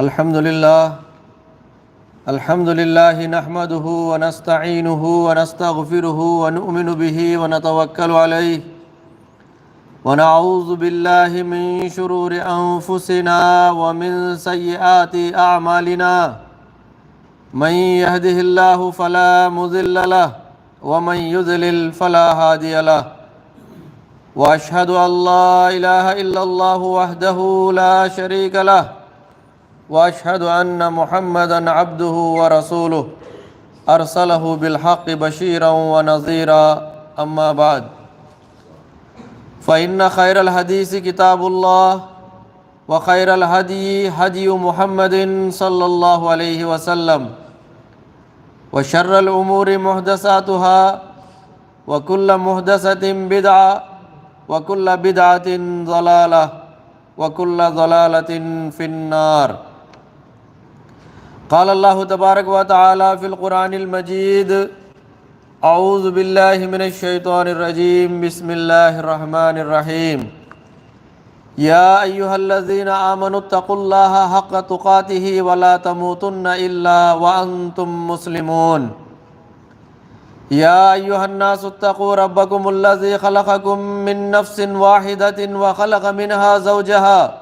الحمد لله الحمد لله نحمده ونستعينه ونستغفره ونؤمن به ونتوكل عليه ونعوذ بالله من شرور أنفسنا ومن سيئات أعمالنا من يهده الله فلا مضل له ومن يضلل فلا هادي له، واشهد ان لا اله الا الله وحده لا شريك له وأشهد أن محمدا عبده ورسوله. أرسله بالحق بشيرا ونذيرا. أما بعد فإن خير الحديث كتاب الله وخير الهدي هدي محمد صلى الله عليه وسلم. وشر الأمور محدثاتها وكل محدثة بدعة وكل بدعة ضلالة وكل ضلالة في النار. قال الله تبارك وتعالى في القرآن المجيد أعوذ بالله من الشيطان الرجيم بسم الله الرحمن الرحيم. يا أيها الذين آمنوا اتقوا الله حق تقاته ولا تموتن إلا وأنتم مسلمون. يا أيها الناس اتقوا ربكم الذي خلقكم من نفس واحدة وخلق منها زوجها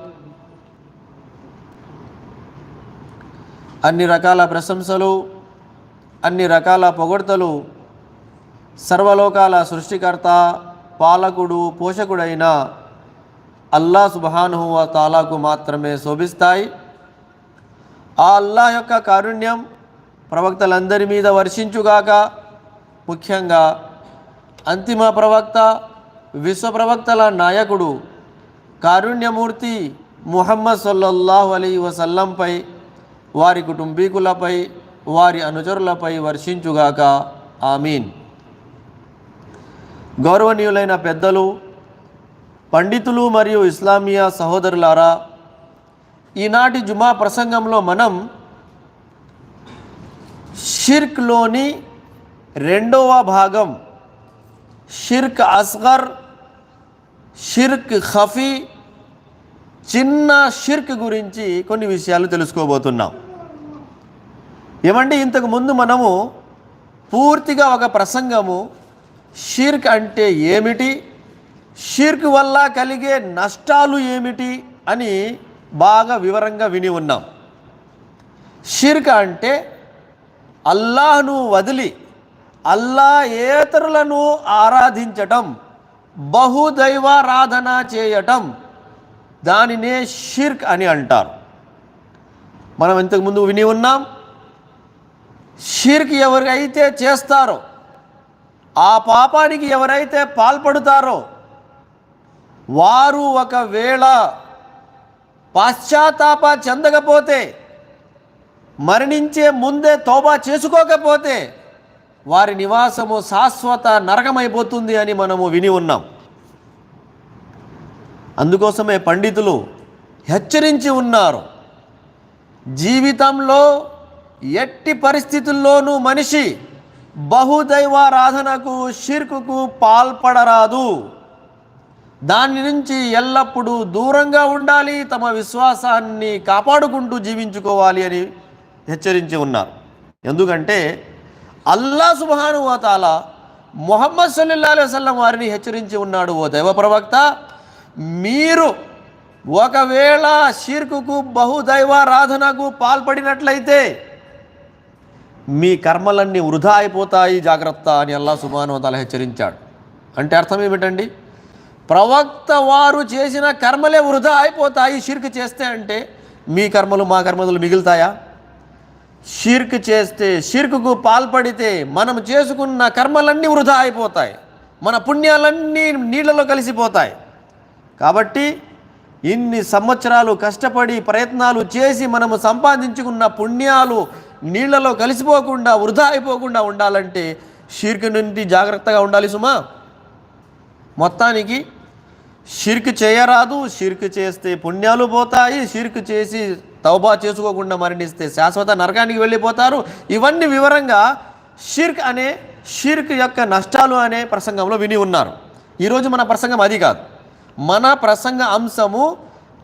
అన్ని రకాల ప్రశంసలు అన్ని రకాల పొగడ్తలు సర్వలోకాల సృష్టికర్త పాలకుడు పోషకుడైన అల్లా సుబహానుహు తాలాకు మాత్రమే శోభిస్తాయి. ఆ అల్లా యొక్క కారుణ్యం ప్రవక్తలందరి మీద వర్షించుగాక ముఖ్యంగా అంతిమ ప్రవక్త విశ్వప్రవక్తల నాయకుడు కారుణ్యమూర్తి ముహమ్మద్ సల్లల్లాహు అలీ వసల్లంపై వారి కుటుంబీకులపై వారి అనుచరులపై వర్షించుగాక. ఆమీన్. గౌరవనీయులైన పెద్దలు పండితులు మరియు ఇస్లామియా సహోదరులారా ఈనాటి జుమా ప్రసంగంలో మనం షిర్క్లోని రెండవ భాగం షిర్క్ అస్గర్ షిర్క్ ఖఫీ చిన్న షిర్క్ గురించి కొన్ని విషయాలు తెలుసుకోబోతున్నాం. ఏమంటే ఇంతకు ముందు మనము పూర్తిగా ఒక ప్రసంగము షీర్క్ అంటే ఏమిటి షిర్క్ వల్ల కలిగే నష్టాలు ఏమిటి అని బాగా వివరంగా విని ఉన్నాం. షీర్క్ అంటే అల్లాహ్ను వదిలి అల్లా ఏతరులను ఆరాధించటం బహుదైవారాధన చేయటం దానినే షిర్క్ అని అంటారు. మనం ఇంతకుముందు విని ఉన్నాం షీర్కి ఎవరైతే చేస్తారో ఆ పాపానికి ఎవరైతే పాల్పడుతారో వారు ఒకవేళ పాశ్చాత్తాప చెందకపోతే మరణించే ముందే తోబా చేసుకోకపోతే వారి నివాసము శాశ్వత నరకమైపోతుంది అని మనము విని ఉన్నాం. అందుకోసమే పండితులు హెచ్చరించి ఉన్నారు. జీవితంలో ఎట్టి పరిస్థితుల్లోనూ మనిషి బహుదైవారాధనకు షిర్కుకు పాల్పడరాదు. దాని నుంచి ఎల్లప్పుడూ దూరంగా ఉండాలి తమ విశ్వాసాన్ని కాపాడుకుంటూ జీవించుకోవాలి అని హెచ్చరించి ఉన్నారు. ఎందుకంటే అల్లా సుబాను మొహమ్మద్ సల్లల్లా వసల్లం వారిని హెచ్చరించి ఉన్నాడు ఓ దైవ ప్రవక్త. మీరు ఒకవేళ షీర్కుకు బహుదైవారాధనకు పాల్పడినట్లయితే మీ కర్మలన్నీ వృధా అయిపోతాయి జాగ్రత్త అని అల్లా సుబాను హెచ్చరించాడు. అంటే అర్థం ఏమిటండి? ప్రవక్త వారు చేసిన కర్మలే వృధా అయిపోతాయి షిర్క్ చేస్తే అంటే మీ కర్మలు మా కర్మలు మిగులుతాయా? షిర్క్ చేస్తే షిర్కుకు పాల్పడితే మనం చేసుకున్న కర్మలన్నీ వృధా అయిపోతాయి మన పుణ్యాలన్నీ నీళ్ళలో కలిసిపోతాయి. కాబట్టి ఇన్ని సంవత్సరాలు కష్టపడి ప్రయత్నాలు చేసి మనము సంపాదించుకున్న పుణ్యాలు నీళ్ళలో కలిసిపోకుండా వృధా అయిపోకుండా ఉండాలంటే షిర్క్ నుండి జాగ్రత్తగా ఉండాలి సుమా. మొత్తానికి షిర్క్ చేయరాదు షిర్క్ చేస్తే పుణ్యాలు పోతాయి షిర్క్ చేసి తౌబా చేసుకోకుండా మరణిస్తే శాశ్వత నరకానికి వెళ్ళిపోతారు. ఇవన్నీ వివరంగా షిర్క్ అనే షిర్క్ యొక్క నష్టాలు అనే ప్రసంగంలో విని ఉన్నారు. ఈరోజు మన ప్రసంగం అది కాదు. మన ప్రసంగ అంశము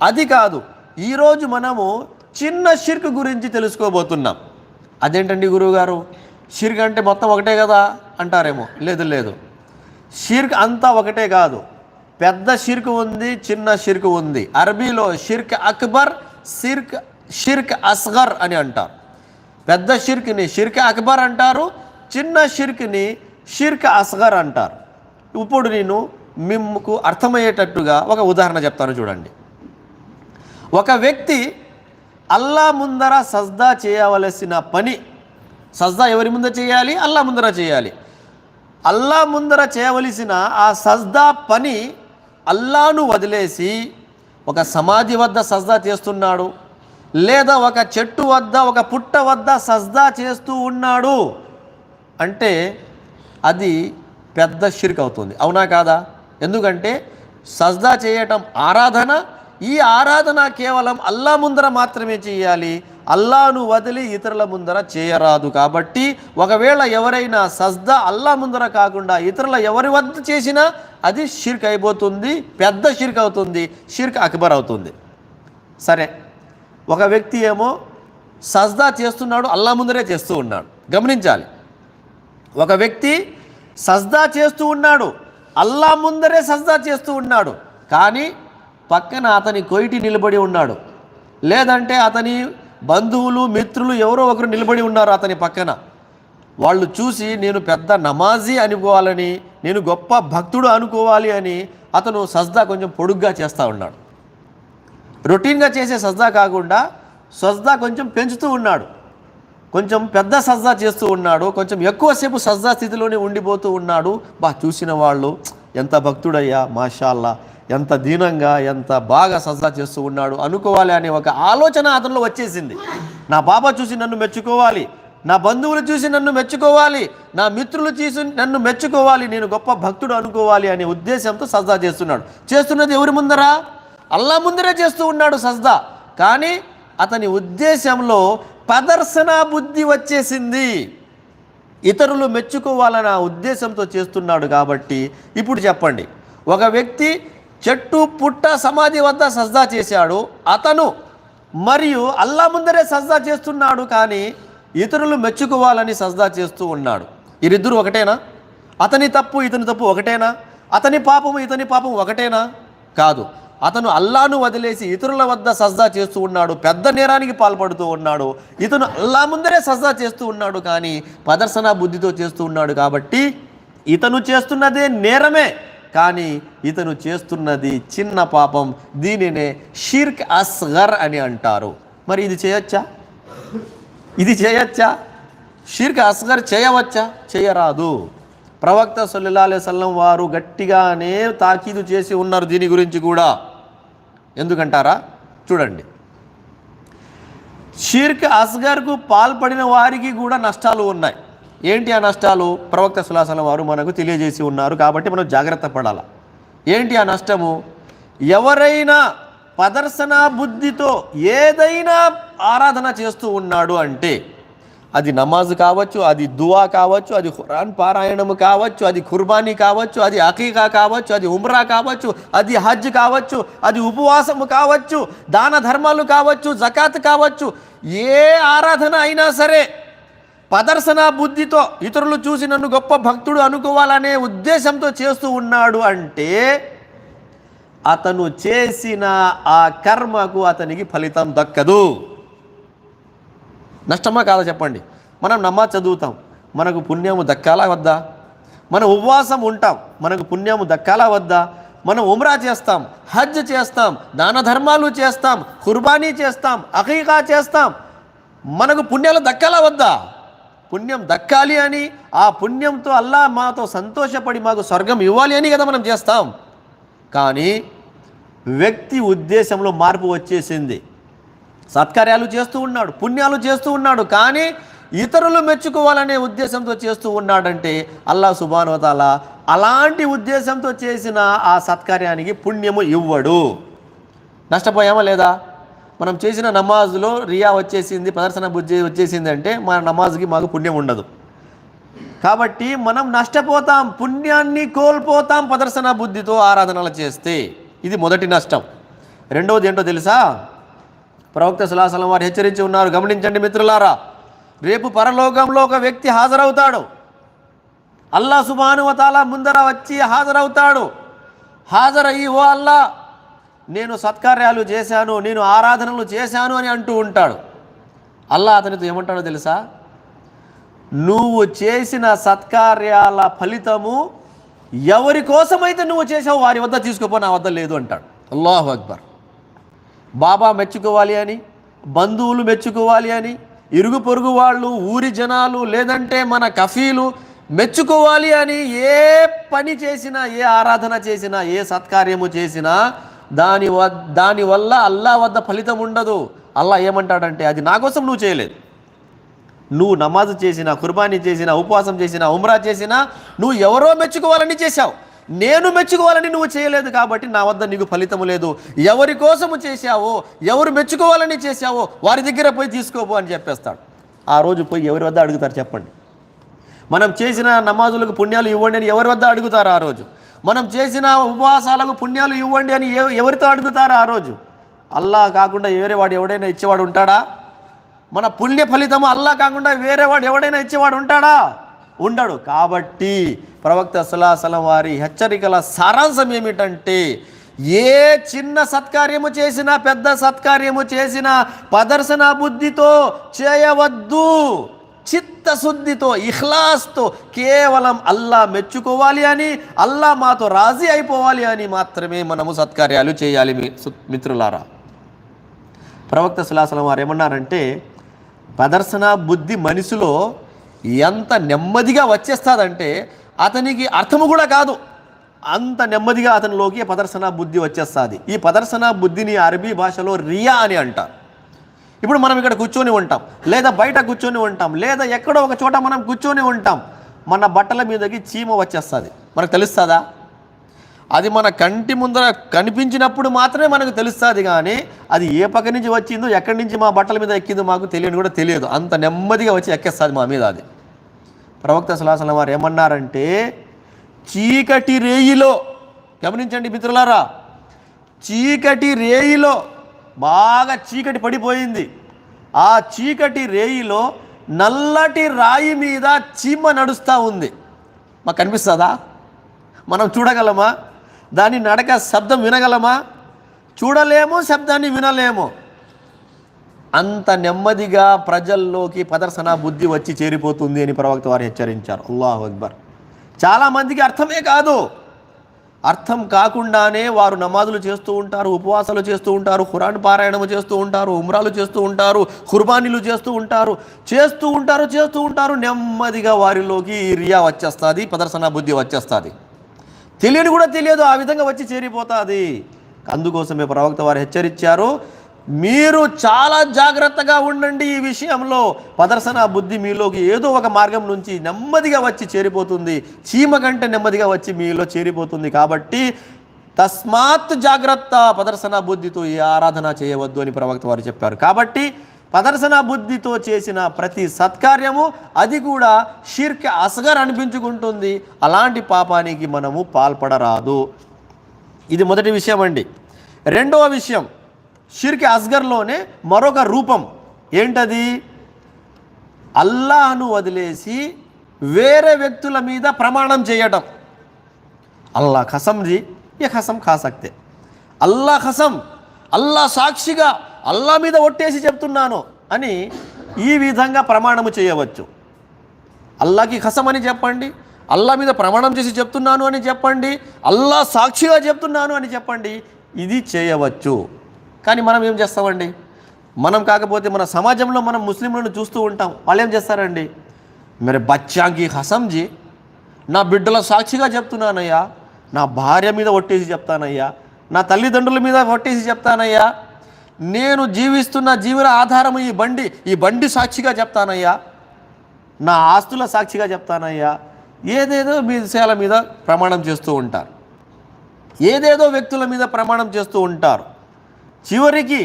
అది కాదు. ఈరోజు మనము చిన్న షిర్క్ గురించి తెలుసుకోబోతున్నాం. అదేంటండి గురువుగారు? షిర్క్ అంటే మొత్తం ఒకటే కదా అంటారేమో. లేదు లేదు. షిర్క్ అంతా ఒకటే కాదు. పెద్ద షిర్క్ ఉంది చిన్న షిర్క్ ఉంది. అరబీలో షిర్క్ అక్బర్ షిర్క్ షిర్క్ అస్గర్ అని అంటారు. పెద్ద షిర్క్ని షిర్క్ అక్బర్ అంటారు చిన్న షిర్క్ని షిర్క్ అస్గర్ అంటారు. ఇప్పుడు నేను మిమ్మకు అర్థమయ్యేటట్టుగా ఒక ఉదాహరణ చెప్తాను చూడండి. ఒక వ్యక్తి అల్లా ముందర సజ్దా చేయవలసిన పని. సజ్దా ఎవరి ముందర చేయాలి? అల్లా ముందర చేయాలి. అల్లా ముందర చేయవలసిన ఆ సజ్దా పని అల్లాను వదిలేసి ఒక సమాధి వద్ద సజ్దా చేస్తున్నాడు. లేదా ఒక చెట్టు వద్ద ఒక పుట్ట వద్ద సజ్దా చేస్తూ ఉన్నాడు అంటే అది పెద్ద షిర్క్ అవుతుంది. అవునా కాదా? ఎందుకంటే సజ్దా చేయటం ఆరాధన ఈ ఆరాధన కేవలం అల్లా ముందర మాత్రమే చేయాలి. అల్లాను వదిలి ఇతరుల ముందర చేయరాదు కాబట్టి ఒకవేళ ఎవరైనా సజ్దా అల్లా ముందర కాకుండా ఇతరుల ఎవరి వద్ద చేసినా అది షిర్క్ అయిపోతుంది పెద్ద షిర్క్ అవుతుంది షిర్క్ అక్బర్ అవుతుంది. సరే ఒక వ్యక్తి ఏమో సజ్దా చేస్తున్నాడు అల్లా ముందరే చేస్తూ ఉన్నాడు. గమనించాలి. ఒక వ్యక్తి సజ్దా చేస్తూ ఉన్నాడు అల్లా ముందరే సజ్దా చేస్తూ ఉన్నాడు. కానీ పక్కన అతని కొయిటి నిలబడి ఉన్నాడు. లేదంటే అతని బంధువులు మిత్రులు ఎవరో ఒకరు నిలబడి ఉన్నారు అతని పక్కన. వాళ్ళు చూసి నేను పెద్ద నమాజీ అనుకోవాలని నేను గొప్ప భక్తుడు అనుకోవాలి అని అతను సజ్దా కొంచెం పొడుగ్గా చేస్తూ ఉన్నాడు. రొటీన్గా చేసే సజ్దా కాకుండా సజ్దా కొంచెం పెంచుతూ ఉన్నాడు. కొంచెం పెద్ద సజ్దా చేస్తూ ఉన్నాడు. కొంచెం ఎక్కువసేపు సజ్దా స్థితిలోనే ఉండిపోతూ ఉన్నాడు. బా చూసిన వాళ్ళు ఎంత భక్తుడయ్యా మాషాల్లా. ఎంత దీనంగా ఎంత బాగా సజ్దా చేస్తూ ఉన్నాడు అనుకోవాలి అనే ఒక ఆలోచన అతనిలో వచ్చేసింది. నా బాబా చూసి నన్ను మెచ్చుకోవాలి నా బంధువులు చూసి నన్ను మెచ్చుకోవాలి నా మిత్రులు చూసి నన్ను మెచ్చుకోవాలి నేను గొప్ప భక్తుడు అనుకోవాలి అనే ఉద్దేశంతో సజ్దా చేస్తున్నాడు. చేస్తున్నది ఎవరి ముందరా? అల్లా ముందరే చేస్తూ ఉన్నాడు సజ్దా కానీ అతని ఉద్దేశంలో ప్రదర్శన బుద్ధి వచ్చేసింది. ఇతరులు మెచ్చుకోవాలన్న ఉద్దేశంతో చేస్తున్నాడు కాబట్టి ఇప్పుడు చెప్పండి. ఒక వ్యక్తి చెట్టు పుట్ట సమాధి వద్ద సజ్దా చేశాడు. అతను మరియు అల్లా ముందరే సజ్దా చేస్తున్నాడు కానీ ఇతరులు మెచ్చుకోవాలని సజ్దా చేస్తూ ఉన్నాడు. వీరిద్దరు ఒకటేనా? అతని తప్పు ఇతని తప్పు ఒకటేనా? అతని పాపము ఇతని పాపం ఒకటేనా? కాదు. అతను అల్లాను వదిలేసి ఇతరుల వద్ద సజ్దా చేస్తూ ఉన్నాడు. పెద్ద నేరానికి పాల్పడుతూ ఉన్నాడు. ఇతను అల్లా ముందరే సజ్దా చేస్తూ ఉన్నాడు కానీ ప్రదర్శన బుద్ధితో చేస్తూ ఉన్నాడు కాబట్టి ఇతను చేస్తున్నదే నేరమే. కానీ ఇతను చేస్తున్నది చిన్న పాపం. దీనినే షిర్క్ అస్గర్ అని అంటారు. మరి ఇది చేయొచ్చా? ఇది చేయొచ్చా? షిర్క్ అస్గర్ చేయవచ్చా? చేయరాదు. ప్రవక్త సల్లల్లాహు సల్లం వారు గట్టిగానే తాకీదు చేసి ఉన్నారు దీని గురించి కూడా. ఎందుకంటారా? చూడండి. షిర్క్ అస్గర్కు పాల్పడిన వారికి కూడా నష్టాలు ఉన్నాయి. ఏంటి ఆ నష్టాలు? ప్రవక్త సులాసన వారు మనకు తెలియజేసి ఉన్నారు కాబట్టి మనం జాగ్రత్త పడాలి. ఏంటి ఆ నష్టము? ఎవరైనా ప్రదర్శన బుద్ధితో ఏదైనా ఆరాధన చేస్తూ ఉన్నాడు అంటే అది నమాజ్ కావచ్చు అది దువా కావచ్చు అది ఖురాన్ పారాయణము కావచ్చు అది కుర్బానీ కావచ్చు అది అకీకా కావచ్చు అది ఉమ్రా కావచ్చు అది హజ్ కావచ్చు అది ఉపవాసము కావచ్చు దాన ధర్మాలు కావచ్చు జకాత్ కావచ్చు ఏ ఆరాధన అయినా సరే ప్రదర్శన బుద్ధితో ఇతరులు చూసి నన్ను గొప్ప భక్తుడు అనుకోవాలనే ఉద్దేశంతో చేస్తూ ఉన్నాడు అంటే అతను చేసిన ఆ కర్మకు అతనికి ఫలితం దక్కదు. నష్టమా కాదా చెప్పండి? మనం నమాజ్ చదువుతాం. మనకు పుణ్యము దక్కాలా వద్దా? మనం ఉపవాసం ఉంటాం. మనకు పుణ్యము దక్కాలా వద్దా? మనం ఉమ్రా చేస్తాం హజ్ చేస్తాం దాన ధర్మాలు చేస్తాం కుర్బానీ చేస్తాం అఖీకా చేస్తాం. మనకు పుణ్యాలు దక్కాలా వద్దా? పుణ్యం దక్కాలి అని ఆ పుణ్యంతో అల్లా మాతో సంతోషపడి మాకు స్వర్గం ఇవ్వాలి అని కదా మనం చేస్తాం. కానీ వ్యక్తి ఉద్దేశంలో మార్పు వచ్చేసింది. సత్కార్యాలు చేస్తూ ఉన్నాడు పుణ్యాలు చేస్తూ ఉన్నాడు కానీ ఇతరులు మెచ్చుకోవాలనే ఉద్దేశంతో చేస్తూ ఉన్నాడంటే అల్లా సుబానువతాల అలాంటి ఉద్దేశంతో చేసిన ఆ సత్కార్యానికి పుణ్యము ఇవ్వడు. నష్టపోయామా లేదా? మనం చేసిన నమాజ్లో రియా వచ్చేసింది ప్రదర్శన బుద్ధి వచ్చేసింది అంటే మన నమాజ్కి మాకు పుణ్యం ఉండదు. కాబట్టి మనం నష్టపోతాం పుణ్యాన్ని కోల్పోతాం ప్రదర్శన బుద్ధితో ఆరాధనలు చేస్తే ఇది మొదటి నష్టం. రెండవది ఏంటో తెలుసా? ప్రవక్త సులాసలం వారు హెచ్చరించి ఉన్నారు. గమనించండి మిత్రులారా రేపు పరలోకంలో ఒక వ్యక్తి హాజరవుతాడు. అల్లా సుబానువతాల ముందర వచ్చి హాజరవుతాడు. హాజరయ్యి ఓ అల్లా నేను సత్కార్యాలు చేశాను నేను ఆరాధనలు చేశాను అని అంటూ ఉంటాడు. అల్లా అతనితో ఏమంటాడో తెలుసా? నువ్వు చేసిన సత్కార్యాల ఫలితము ఎవరి కోసమైతే నువ్వు చేసావు వారి వద్ద తీసుకుపో నా వద్ద లేదు అంటాడు. అల్లాహు అక్బర్. బాబా మెచ్చుకోవాలి అని బంధువులు మెచ్చుకోవాలి అని ఇరుగు పొరుగు వాళ్ళు ఊరి జనాలు లేదంటే మన కఫీలు మెచ్చుకోవాలి అని ఏ పని చేసినా ఏ ఆరాధన చేసినా ఏ సత్కార్యము చేసినా దాని దానివల్ల అల్లా వద్ద ఫలితం ఉండదు. అల్లా ఏమంటాడంటే అది నా కోసం నువ్వు చేయలేదు. నువ్వు నమాజ్ చేసినా కుర్బానీ చేసినా ఉపవాసం చేసినా ఉమ్రా చేసినా నువ్వు ఎవరో మెచ్చుకోవాలని చేశావు. నేను మెచ్చుకోవాలని నువ్వు చేయలేదు కాబట్టి నా వద్ద నీకు ఫలితం లేదు. ఎవరి కోసము చేశావో ఎవరు మెచ్చుకోవాలని చేశావో వారి దగ్గర పోయి తీసుకోపో అని చెప్పేస్తాడు. ఆ రోజు పోయి ఎవరి వద్ద అడుగుతారు చెప్పండి. మనం చేసిన నమాజులకు పుణ్యాలు ఇవ్వండి అని ఎవరి వద్ద అడుగుతారు ఆ రోజు? మనం చేసిన ఉపవాసాలకు పుణ్యాలు ఇవ్వండి అని ఎవరితో అడుగుతారా ఆ రోజు? అల్లా కాకుండా వేరే వాడు ఎవడైనా ఇచ్చేవాడు ఉంటాడా? మన పుణ్య ఫలితము అల్లా కాకుండా వేరే వాడు ఎవడైనా ఇచ్చేవాడు ఉంటాడా? ఉండడు. కాబట్టి ప్రవక్త సులాసలం వారి హెచ్చరికల సారాంశం ఏమిటంటే ఏ చిన్న సత్కార్యము చేసినా పెద్ద సత్కార్యము చేసినా ప్రదర్శన బుద్ధితో చేయవద్దు. చిత్తశుద్ధితో ఇహ్లాస్తో కేవలం అల్లా మెచ్చుకోవాలి అని అల్లా మాతో రాజీ అయిపోవాలి అని మాత్రమే మనము సత్కార్యాలు చేయాలి మిత్రులారా. ప్రవక్త సులాసలం వారు ఏమన్నారంటే ప్రదర్శన బుద్ధి మనిషిలో ఎంత నెమ్మదిగా వచ్చేస్తుందంటే అతనికి అర్థము కూడా కాదు. అంత నెమ్మదిగా అతనిలోకి ప్రదర్శన బుద్ధి వచ్చేస్తుంది. ఈ ప్రదర్శన బుద్ధిని అరబీ భాషలో రియా అని అంటారు. ఇప్పుడు మనం ఇక్కడ కూర్చొని ఉంటాం. లేదా బయట కూర్చొని ఉంటాం. లేదా ఎక్కడో ఒక చోట మనం కూర్చొని ఉంటాం. మన బట్టల మీదకి చీమ వచ్చేస్తుంది. మనకు తెలుస్తుందా? అది మన కంటి ముందర కనిపించినప్పుడు మాత్రమే మనకు తెలుస్తుంది కానీ అది ఏ పక్క నుంచి వచ్చిందో ఎక్కడి నుంచి మా బట్టల మీద ఎక్కిందో మాకు తెలియని కూడా తెలియదు. అంత నెమ్మదిగా వచ్చి ఎక్కేస్తుంది మా మీద అది. ప్రవక్త సులాసన వారు ఏమన్నారంటే చీకటి రేయిలో గమనించండి మిత్రులారా చీకటి రేయిలో బాగా చీకటి పడిపోయింది. ఆ చీకటి రేయిలో నల్లటి రాయి మీద చీమ నడుస్తూ ఉంది. మాకు కనిపిస్తుందా? మనం చూడగలమా? దాని నడక శబ్దం వినగలమా? చూడలేము శబ్దాన్ని వినలేము. అంత నెమ్మదిగా ప్రజల్లోకి ప్రదర్శన బుద్ధి వచ్చి చేరిపోతుంది అని ప్రవక్త వారు హెచ్చరించారు. అల్లాహు అక్బర్. చాలామందికి అర్థమే కాదు. అర్థం కాకుండానే వారు నమాజులు చేస్తూ ఉంటారు ఉపవాసాలు చేస్తూ ఉంటారు ఖురాన్ పారాయణము చేస్తూ ఉంటారు ఉమ్రాలు చేస్తూ ఉంటారు కుర్బానీలు చేస్తూ ఉంటారు. చేస్తూ ఉంటారు చేస్తూ ఉంటారు నెమ్మదిగా వారిలోకి రియా వచ్చేస్తుంది ప్రదర్శన బుద్ధి వచ్చేస్తుంది. తెలియని కూడా తెలియదు ఆ విధంగా వచ్చి చేరిపోతుంది. అందుకోసమే ప్రవక్త వారు హెచ్చరించారు మీరు చాలా జాగ్రత్తగా ఉండండి ఈ విషయంలో. ప్రదర్శన బుద్ధి మీలోకి ఏదో ఒక మార్గం నుంచి నెమ్మదిగా వచ్చి చేరిపోతుంది. చీమ కంటే నెమ్మదిగా వచ్చి మీలో చేరిపోతుంది కాబట్టి తస్మాత్ జాగ్రత్త ప్రదర్శన బుద్ధితో ఈ ఆరాధన చేయవద్దు అని ప్రవక్త వారు చెప్పారు. కాబట్టి ప్రదర్శన బుద్ధితో చేసిన ప్రతి సత్కార్యము అది కూడా షీర్క్ అసగర్ అనిపించుకుంటుంది. అలాంటి పాపానికి మనము పాల్పడరాదు. ఇది మొదటి విషయం అండి. రెండవ విషయం షిర్కి అస్గర్లోనే మరొక రూపం. ఏంటది? అల్లాను వదిలేసి వేరే వ్యక్తుల మీద ప్రమాణం చేయటం. అల్లా ఖసం జీ ఏ ఖసం ఖా అల్లా ఖసం అల్లా సాక్షిగా అల్లా మీద ఒట్టేసి చెప్తున్నాను అని ఈ విధంగా ప్రమాణము చేయవచ్చు. అల్లాకి ఖసం అని చెప్పండి అల్లా మీద ప్రమాణం చేసి చెప్తున్నాను అని చెప్పండి అల్లా సాక్షిగా చెప్తున్నాను అని చెప్పండి ఇది చేయవచ్చు. కానీ మనం ఏం చేస్తామండి? మనం కాకపోతే మన సమాజంలో మనం ముస్లింలను చూస్తూ ఉంటాం. వాళ్ళు ఏం చేస్తారండి? మరి బచ్చాంకి హసంజీ నా బిడ్డల సాక్షిగా చెప్తున్నానయ్యా నా భార్య మీద ఒట్టేసి చెప్తానయ్యా నా తల్లిదండ్రుల మీద ఒట్టేసి చెప్తానయ్యా నేను జీవిస్తున్న జీవన ఆధారం ఈ బండి ఈ బండి సాక్షిగా చెప్తానయ్యా నా ఆస్తుల సాక్షిగా చెప్తానయ్యా. ఏదేదో మీ విషయాల మీద ప్రమాణం చేస్తూ ఉంటారు. ఏదేదో వ్యక్తుల మీద ప్రమాణం చేస్తూ ఉంటారు. చివరికి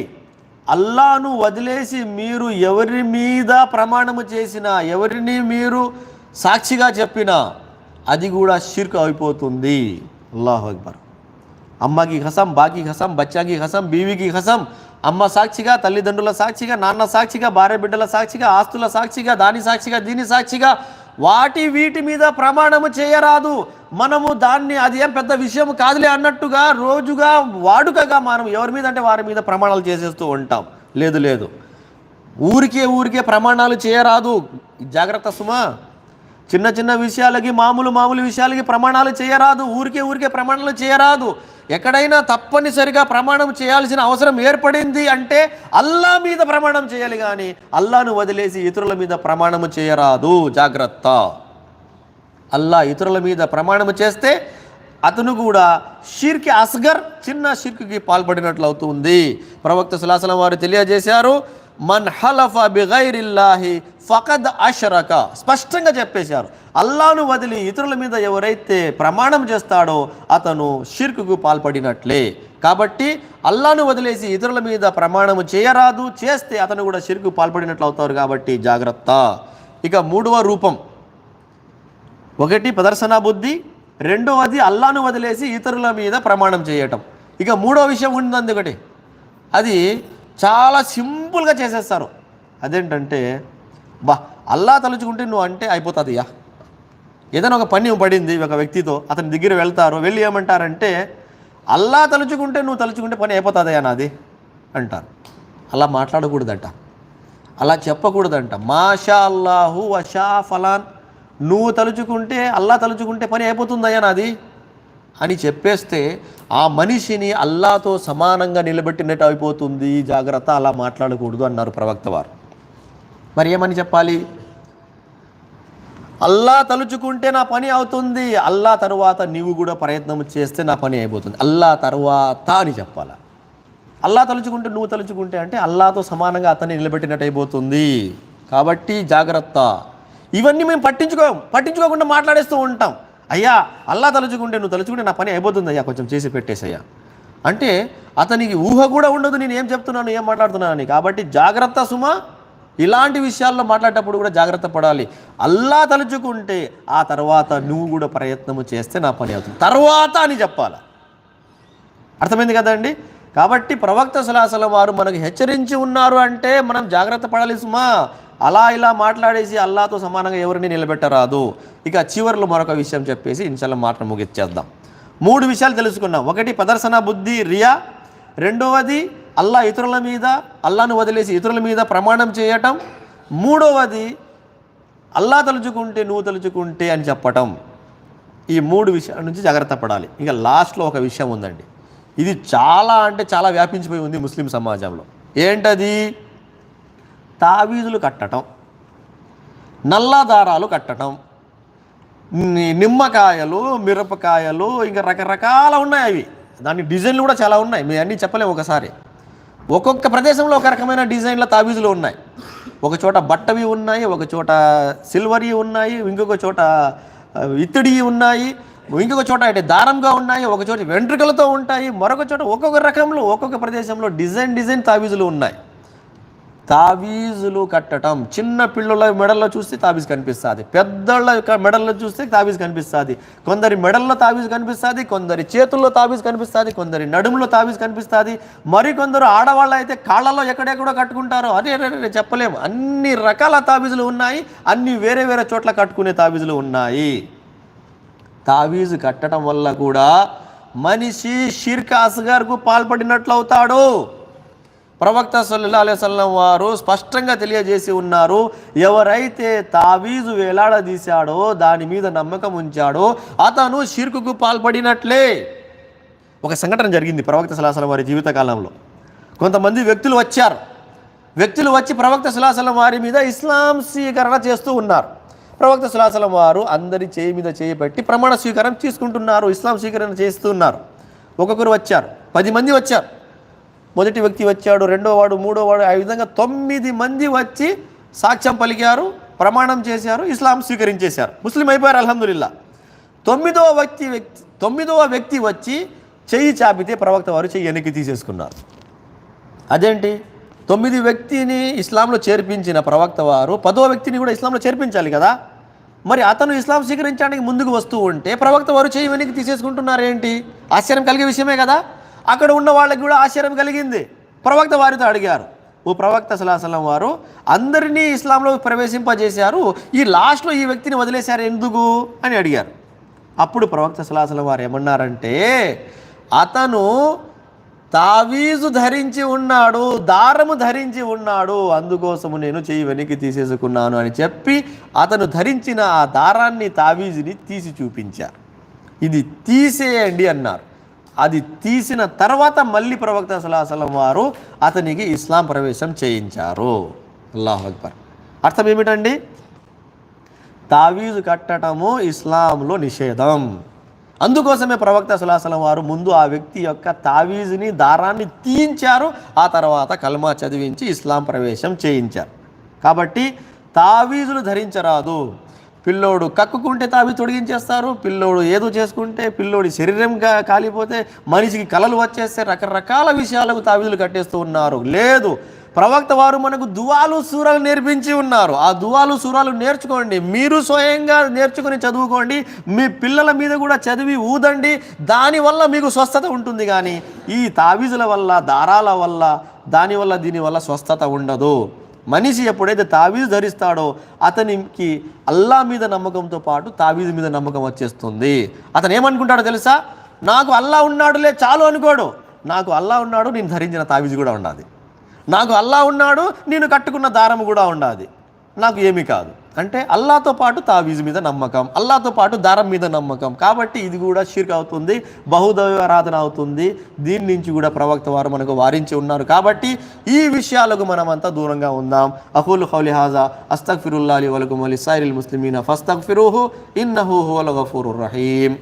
అల్లాను వదిలేసి మీరు ఎవరి మీద ప్రమాణము చేసినా ఎవరిని మీరు సాక్షిగా చెప్పినా అది కూడా షిర్క్ అయిపోతుంది. అల్లాహు అక్బర్. అమ్మకి హసం బాకి హసం బచ్చాకి హసం బీవికి హసం అమ్మ సాక్షిగా తల్లిదండ్రుల సాక్షిగా నాన్న సాక్షిగా భార్య బిడ్డల సాక్షిగా ఆస్తుల సాక్షిగా దాని సాక్షిగా దీని సాక్షిగా వాటి వీటి మీద ప్రమాణము చేయరాదు. మనము దాన్ని అది ఏం పెద్ద విషయం కాదులే అన్నట్టుగా రోజుగా వాడుకగా మనం ఎవరి మీద అంటే వారి మీద ప్రమాణాలు చేసేస్తూ ఉంటాం. లేదు లేదు. ఊరికే ఊరికే ప్రమాణాలు చేయరాదు. జాగ్రత్త సుమా. చిన్న చిన్న విషయాలకి మామూలు మామూలు విషయాలకి ప్రమాణాలు చేయరాదు. ఊరికే ఊరికే ప్రమాణాలు చేయరాదు. ఎక్కడైనా తప్పనిసరిగా ప్రమాణం చేయాల్సిన అవసరం ఏర్పడింది అంటే అల్లా మీద ప్రమాణం చేయాలి కానీ అల్లాను వదిలేసి ఇతరుల మీద ప్రమాణము చేయరాదు. జాగ్రత్త. అల్లా ఇతరుల మీద ప్రమాణము చేస్తే అతను కూడా షిర్కి అస్గర్ చిన్న షిర్క్కి పాల్పడినట్లు అవుతుంది. ప్రవక్త సులాసలం వారు తెలియజేశారు మన్ హలఫా బిగైరిల్లాహి ఫకద్ అషరక. స్పష్టంగా చెప్పేశారు. అల్లాను వదిలి ఇతరుల మీద ఎవరైతే ప్రమాణం చేస్తాడో అతను షిర్కుకు పాల్పడినట్లే. కాబట్టి అల్లాను వదిలేసి ఇతరుల మీద ప్రమాణము చేయరాదు చేస్తే అతను కూడా షిర్కు పాల్పడినట్లు అవుతారు కాబట్టి జాగ్రత్త. ఇక మూడవ రూపం. ఒకటి ప్రదర్శన బుద్ధి రెండవది అల్లాను వదిలేసి ఇతరుల మీద ప్రమాణం చేయటం. ఇక మూడో విషయం ఉంది అందుకటి. అది చాలా సింపుల్గా చేసేస్తారు. అదేంటంటే బా అల్లా తలుచుకుంటే నువ్వు అంటే అయిపోతుంది యా ఏదైనా ఒక పని పడింది ఒక వ్యక్తితో అతని దగ్గర వెళ్తారు వెళ్ళి ఏమంటారంటే అల్లా తలుచుకుంటే నువ్వు తలుచుకుంటే పని అయిపోతుందయ్యా నాది అంటారు. అలా మాట్లాడకూడదంట. అలా చెప్పకూడదంట. మాషా అల్లాహు వషా ఫలాన్. నువ్వు తలుచుకుంటే అల్లా తలుచుకుంటే పని అయిపోతుందయ్యా నాది అని చెప్పేస్తే ఆ మనిషిని అల్లాతో సమానంగా నిలబెట్టినట్టు అయిపోతుంది. జాగ్రత్త అలా మాట్లాడకూడదు అన్నారు ప్రవక్త వారు. మరి ఏమని చెప్పాలి? అల్లా తలుచుకుంటే నా పని అవుతుంది. అల్లా తరువాత నీవు కూడా ప్రయత్నం చేస్తే నా పని అయిపోతుంది. అల్లా తరువాత అని చెప్పాలా? అల్లా తలుచుకుంటే నువ్వు తలుచుకుంటే అంటే అల్లాతో సమానంగా అతన్ని నిలబెట్టినట్టు అయిపోతుంది. కాబట్టి జాగ్రత్త. ఇవన్నీ మేము పట్టించుకోం పట్టించుకోకుండా మాట్లాడేస్తూ ఉంటాం. అయ్యా అల్లా తలుచుకుంటే నువ్వు తలుచుకుంటే నా పని అయిపోతుంది అయ్యా కొంచెం చేసి పెట్టేసయ్యా. అంటే అతనికి ఊహ కూడా ఉండదు. నేను ఏం చెప్తున్నాను ఏం మాట్లాడుతున్నానని కాబట్టి జాగ్రత్త సుమా. ఇలాంటి విషయాల్లో మాట్లాడేటప్పుడు కూడా జాగ్రత్త పడాలి. అల్లా తలుచుకుంటే ఆ తర్వాత నువ్వు కూడా ప్రయత్నము చేస్తే నా పని అవుతుంది. తర్వాత అని చెప్పాలి. అర్థమైంది కదండి? కాబట్టి ప్రవక్త సలాసల వారు మనకు హెచ్చరించి ఉన్నారు అంటే మనం జాగ్రత్త పడాలి సుమా. అలా ఇలా మాట్లాడేసి అల్లాతో సమానంగా ఎవరిని నిలబెట్టరాదు. ఇక చివరిలో మరొక విషయం చెప్పేసి ఇన్షాల్లో మాట ముగిచ్చేద్దాం. మూడు విషయాలు తెలుసుకున్నాం. ఒకటి ప్రదర్శన బుద్ధి రియా. రెండవది అల్లా ఇతరుల మీద అల్లాను వదిలేసి ఇతరుల మీద ప్రమాణం చేయటం. మూడవది అల్లా తలుచుకుంటే నువ్వు తలుచుకుంటే అని చెప్పటం. ఈ మూడు విషయాల నుంచి జాగ్రత్త పడాలి. ఇంకా లాస్ట్లో ఒక విషయం ఉందండి. ఇది చాలా అంటే చాలా వ్యాపించిపోయి ఉంది ముస్లిం సమాజంలో. ఏంటది? తావీజులు కట్టడం నల్ల దారాలు కట్టడం నిమ్మకాయలు మిరపకాయలు ఇంకా రకరకాల ఉన్నాయి అవి. దాని డిజైన్లు కూడా చాలా ఉన్నాయి. మేము అన్నీ చెప్పలేము ఒకసారి. ఒక్కొక్క ప్రదేశంలో ఒక రకమైన డిజైన్ల తాబీజులు ఉన్నాయి. ఒక చోట బట్టవి ఉన్నాయి ఒక చోట సిల్వర్వి ఉన్నాయి ఇంకొక చోట ఇత్తడి ఉన్నాయి ఇంకొక చోట అంటే దారంగా ఉన్నాయి ఒక చోట వెంట్రుకలతో ఉంటాయి మరొక చోట ఒక్కొక్క రకంలో ఒక్కొక్క ప్రదేశంలో డిజైన్ డిజైన్ తాబీజులు ఉన్నాయి. తావీజులు కట్టడం చిన్న పిల్లల మెడల్లో చూస్తే తాబీజ్ కనిపిస్తుంది. పెద్దళ్ళ మెడల్లో చూస్తే తాబీజ్ కనిపిస్తుంది. కొందరి మెడల్లో తాబీజ్ కనిపిస్తుంది కొందరి చేతుల్లో తాబీజ్ కనిపిస్తుంది కొందరి నడుములో తాబీజ్ కనిపిస్తుంది. మరి కొందరు ఆడవాళ్ళు అయితే కాళ్ళలో ఎక్కడెక్కడో కట్టుకుంటారు. అదే చెప్పలేము. అన్ని రకాల తావీజులు ఉన్నాయి. అన్ని వేరే వేరే చోట్ల కట్టుకునే తావీజులు ఉన్నాయి. తావీజు కట్టడం వల్ల కూడా మనిషి షిర్క్ అస్గర్కు పాల్పడినట్లు అవుతాడు ప్రవక్త సల్లల్లా అలైవల్లం వారు స్పష్టంగా తెలియజేసి ఉన్నారు ఎవరైతే తావీజు వేలాడదీశాడో దాని మీద నమ్మకం ఉంచాడో అతను షిర్కుకు పాల్పడినట్లే. ఒక సంఘటన జరిగింది ప్రవక్త సలాసలం వారి జీవితకాలంలో. కొంతమంది వ్యక్తులు వచ్చారు. వ్యక్తులు వచ్చి ప్రవక్త సులాసలం వారి మీద ఇస్లాం స్వీకరణ చేస్తూ ఉన్నారు. ప్రవక్త సులాసలం వారు అందరి చేయి మీద చేయి పెట్టి ప్రమాణ స్వీకారం తీసుకుంటున్నారు ఇస్లాం స్వీకరణ చేస్తున్నారు. ఒక్కొక్కరు వచ్చారు. పది మంది వచ్చారు. మొదటి వ్యక్తి వచ్చాడు రెండో వాడు మూడో వాడు ఆ విధంగా తొమ్మిది మంది వచ్చి సాక్ష్యం పలికారు ప్రమాణం చేశారు ఇస్లాం స్వీకరించేశారు. ముస్లిం అయిపోయారు అల్హమ్దుల్లా తొమ్మిదవ వ్యక్తి వ్యక్తి తొమ్మిదవ వ్యక్తి వచ్చి చెయ్యి చాపితే ప్రవక్త వారు చెయ్యి వెనక్కి తీసేసుకున్నారు. అదేంటి? తొమ్మిది వ్యక్తిని ఇస్లాంలో చేర్పించిన ప్రవక్త వారు పదో వ్యక్తిని కూడా ఇస్లాంలో చేర్పించాలి కదా? మరి అతను ఇస్లాం స్వీకరించడానికి ముందుకు వస్తూ ఉంటే ప్రవక్త వారు చేయి వెనక్కి తీసేసుకుంటున్నారు ఏంటి ఆశ్చర్యం కలిగే విషయమే కదా? అక్కడ ఉన్న వాళ్ళకి కూడా ఆశ్చర్యం కలిగింది. ప్రవక్త వారితో అడిగారు. ఓ ప్రవక్త సలాసలం వారు అందరినీ ఇస్లాంలో ప్రవేశింపజేశారు. ఈ లాస్ట్లో ఈ వ్యక్తిని వదిలేశారు ఎందుకు? అని అడిగారు. అప్పుడు ప్రవక్త సలాసలం వారు ఏమన్నారంటే అతను తావీజు ధరించి ఉన్నాడు దారము ధరించి ఉన్నాడు అందుకోసము నేను చెయ్యి వెనక్కి తీసేసుకున్నాను అని చెప్పి అతను ధరించిన ఆ దారాన్ని తావీజుని తీసి చూపించారు. ఇది తీసేయండి అన్నారు. అది తీసిన తర్వాత మళ్ళీ ప్రవక్త సలాహసలం వారు అతనికి ఇస్లాం ప్రవేశం చేయించారు. అల్లాహ్ అక్బర్. అర్థం ఏమిటండి? తావీజు కట్టడము ఇస్లాంలో నిషేధం. అందుకోసమే ప్రవక్త సులాసలం వారు ముందు ఆ వ్యక్తి యొక్క తావీజుని దారాన్ని తీయించారు. ఆ తర్వాత కల్మా చదివించి ఇస్లాం ప్రవేశం చేయించారు. కాబట్టి తావీజులు ధరించరాదు. పిల్లోడు కక్కుకుంటే తావి తొడిగించేస్తారు పిల్లోడు ఏదో చేసుకుంటే పిల్లోడి శరీరంగా కాలిపోతే మనిషికి కలలు వచ్చేస్తే రకరకాల విషయాలకు తావిదులు కట్టేస్తూ ఉన్నారు. లేదు ప్రవక్త వారు మనకు దువాలు సూరాలు నేర్పించి ఉన్నారు. ఆ దువాలు సూరాలు నేర్చుకోండి. మీరు స్వయంగా నేర్చుకుని చదువుకోండి. మీ పిల్లల మీద కూడా చదివి ఊదండి. దానివల్ల మీకు స్వస్థత ఉంటుంది కానీ ఈ తావీజుల వల్ల దారాల వల్ల దానివల్ల దీనివల్ల స్వస్థత ఉండదు. మనిషి ఎప్పుడైతే తావీజు ధరిస్తాడో అతనికి అల్లా మీద నమ్మకంతో పాటు తావీజు మీద నమ్మకం వచ్చేస్తుంది. అతను ఏమనుకుంటాడో తెలుసా? నాకు అల్లా ఉన్నాడులే చాలు అనుకోడు. నాకు అల్లా ఉన్నాడు నేను ధరించిన తావీజు కూడా ఉండాలి నాకు అల్లా ఉన్నాడు నేను కట్టుకున్న దారం కూడా ఉండాలి నాకు ఏమీ కాదు. అంటే అల్లాతో పాటు తావీజు మీద నమ్మకం అల్లాతో పాటు దారం మీద నమ్మకం. కాబట్టి ఇది కూడా షిర్క్ అవుతుంది బహుదైవారాధన అవుతుంది. దీని నుంచి కూడా ప్రవక్త వారు మనకు వారించి ఉన్నారు. కాబట్టి ఈ విషయాలకు మనమంతా దూరంగా ఉందాం. అహుల్ హౌలి హాజా అస్తక్ ఫిరుల్లాలి వలకుమ్ మలి సైరిల్ ముస్లిమీన ఫస్తక్ ఫిరూహు ఇన్నహు హువల్ గఫూరుర్ రహీం